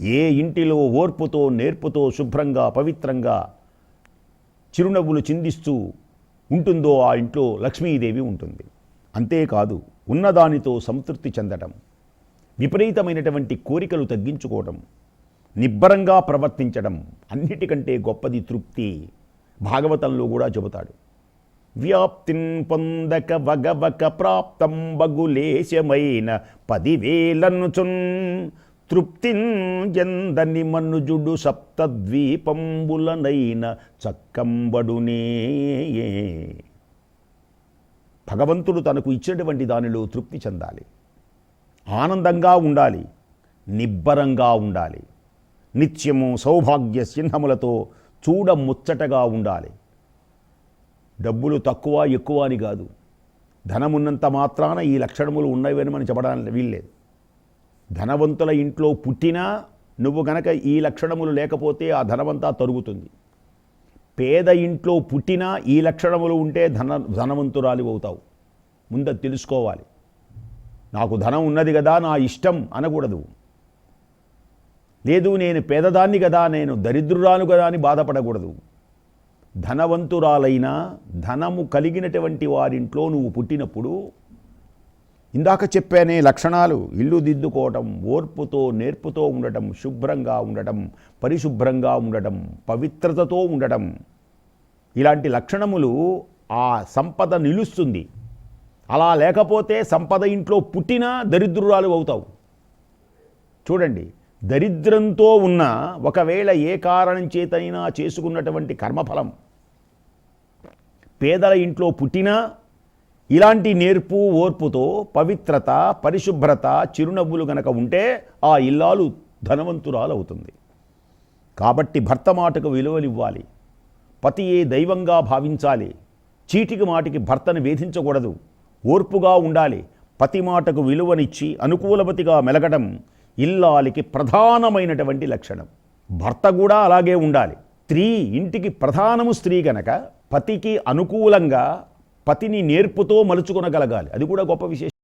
ఏ ఇంటిలో ఓర్పుతో నేర్పుతో శుభ్రంగా పవిత్రంగా చిరునవ్వులు చిందిస్తూ ఉంటుందో ఆ ఇంట్లో లక్ష్మీదేవి ఉంటుంది. అంతేకాదు ఉన్నదానితో సంతృప్తి చెందటం విపరీతమైనటువంటి కోరికలు తగ్గించుకోవడం నిబ్బరంగా ప్రవర్తించడం అన్నిటికంటే గొప్పది తృప్తి భాగవతంలో కూడా చెబుతాడు. వ్యాప్తిన్ పొందక వగవక ప్రాప్తం బగులేశమైన పదివేలనుచున్ తృప్తిన్ మనుజుడు సప్తద్వీపంబులనైన చక్కంబడునే భగవంతుడు తనకు ఇచ్చినటువంటి దానిలో తృప్తి చెందాలి. ఆనందంగా ఉండాలి. నిబ్బరంగా ఉండాలి. నిత్యము సౌభాగ్య చిహ్నములతో చూడ ముచ్చటగా ఉండాలి. డబ్బులు తక్కువ ఎక్కువ అని కాదు. ధనమున్నంత మాత్రాన ఈ లక్షణములు ఉన్నవని మనం చెప్పడానికి వీల్లేదు. ధనవంతుల ఇంట్లో పుట్టినా నువ్వు గనక ఈ లక్షణములు లేకపోతే ఆ ధనవంతా తరుగుతుంది. పేద ఇంట్లో పుట్టినా ఈ లక్షణములు ఉంటే ధన ధనవంతురాలి అవుతావు. ముందు తెలుసుకోవాలి. నాకు ధనం ఉన్నది కదా నా ఇష్టం అనకూడదు. లేదు నేను పేదదాన్ని కదా నేను దరిద్రురాలు కదా అని బాధపడకూడదు. ధనవంతురాలైన ధనము కలిగినటువంటి వారింట్లో నువ్వు పుట్టినప్పుడు ఇందాక చెప్పానే లక్షణాలు. ఇల్లు దిద్దుకోవటం ఓర్పుతో నేర్పుతో ఉండటం శుభ్రంగా ఉండటం పరిశుభ్రంగా ఉండటం పవిత్రతతో ఉండటం. ఇలాంటి లక్షణములు ఆ సంపద నిలుస్తుంది. అలా లేకపోతే సంపద ఇంట్లో పుట్టినా దరిద్రురాలు అవుతావు. చూడండి దరిద్రంతో ఉన్న ఒకవేళ ఏ కారణం చేతైనా చేసుకున్నటువంటి కర్మఫలం. పేదల ఇంట్లో పుట్టినా ఇలాంటి నేర్పు ఓర్పుతో పవిత్రత పరిశుభ్రత చిరునవ్వులు గనక ఉంటే ఆ ఇల్లాలు ధనవంతురాలు అవుతుంది కాబట్టి భర్త మాటకు విలువలివ్వాలి. పతియే దైవంగా భావించాలి. చీటికి మాటికి భర్తను వేధించకూడదు. ఓర్పుగా ఉండాలి. పతి మాటకు విలువనిచ్చి అనుకూలవతిగా మెలగడం ఇల్లాలికి ప్రధానమైనటువంటి లక్షణం. భర్త కూడా అలాగే ఉండాలి. స్త్రీ ఇంటికి ప్రధానము స్త్రీ గనక పతికి అనుకూలంగా పతిని నేర్పుతో మలుచుకొనగలగాలి. అది కూడా గొప్ప విశేషం.